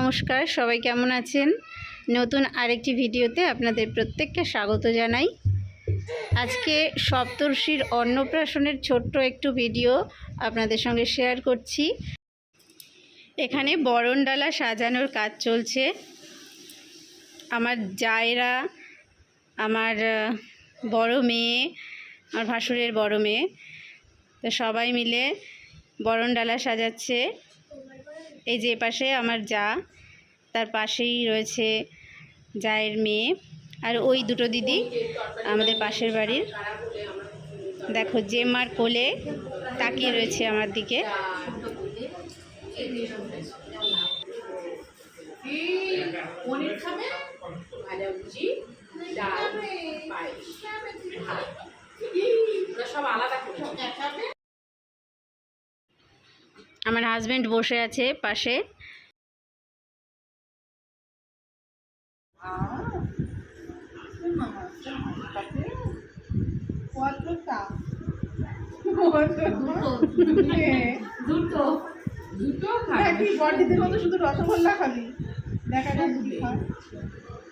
নমস্কার, সবাই কেমন আছেন? নতুন আরেকটি ভিডিওতে আপনাদের প্রত্যেককে স্বাগত জানাই। আজকে সপ্তর্ষির অন্নপ্রাশনের ছোট্ট একটু ভিডিও আপনাদের সঙ্গে শেয়ার করছি। এখানে বরণডালা সাজানোর কাজ চলছে। আমার জায়রা, আমার বড় মেয়ে, আমার ভাসুরের বড় মেয়ে, তো সবাই মিলে বরণডালা সাজাচ্ছে। এই যে পাশে আমার যা তার পাশেই রয়েছে জায়ের মেয়ে আর ওই দুটো দিদি আমাদের পাশের বাড়ির। দেখো যে মার কোলে তাকিয়ে রয়েছে আমার দিকে। আমার হাজবেন্ড বসে আছে পাশে। দুটো দুটো কি বড়দিদের মতো শুধু রসগোল্লা খাবি দেখা যাক কি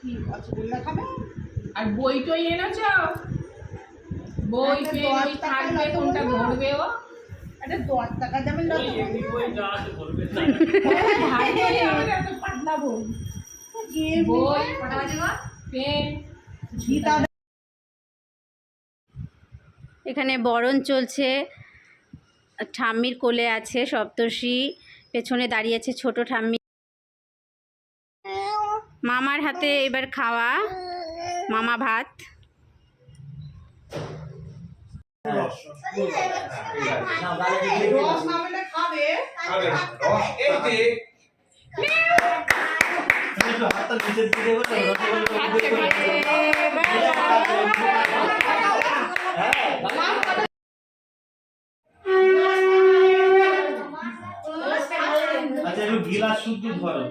কি রসগোল্লা খাবে আর বই টই এনেছ বই পেন ওই থাকবে কোনটা। ধরবে ও একটা দশ টাকা পাতলা বই। বই পেন এখানে বরণ চলছে। ঠাম্মির কোলে আছে সপ্তর্ষি পেছনে দাঁড়িয়ে আছে ছোট ঠাম্মি। মামার হাতে এবার খাওয়া মামা ভাত। রস খাবে আচ্ছা একটু গিলাস শুদ্ধ ধরো।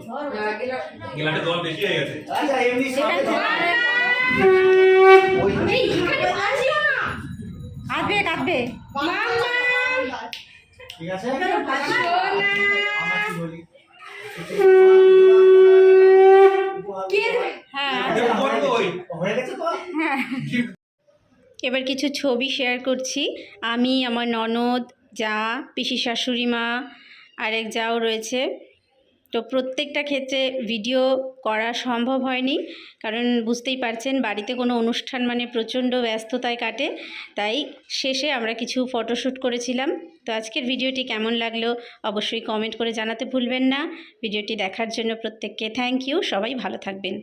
গিলাটা জল বেশি হয়ে গেছে আচ্ছা এমনি কাঁদবে ঠিক আছে আমরা কি বলি হ্যাঁ বন্ধ ওই এবার কিছু ছবি শেয়ার করছি। আমি, আমার ননদ, যা, পিসি শাশুড়ি মা, আরেক যাও রয়েছে। তো প্রত্যেকটা ক্ষেত্রে ভিডিও করা সম্ভব হয়নি, কারণ বুঝতেই পারছেন বাড়িতে কোনো অনুষ্ঠান মানে প্রচণ্ড ব্যস্ততায় কাটে, তাই শেষে আমরা কিছু ফটোশ্যুট করেছিলাম। তো আজকের ভিডিওটি কেমন লাগল অবশ্যই কমেন্ট করে জানাতে ভুলবেন না। ভিডিওটি দেখার জন্য প্রত্যেককে থ্যাংক ইউ সবাই ভালো থাকবেন।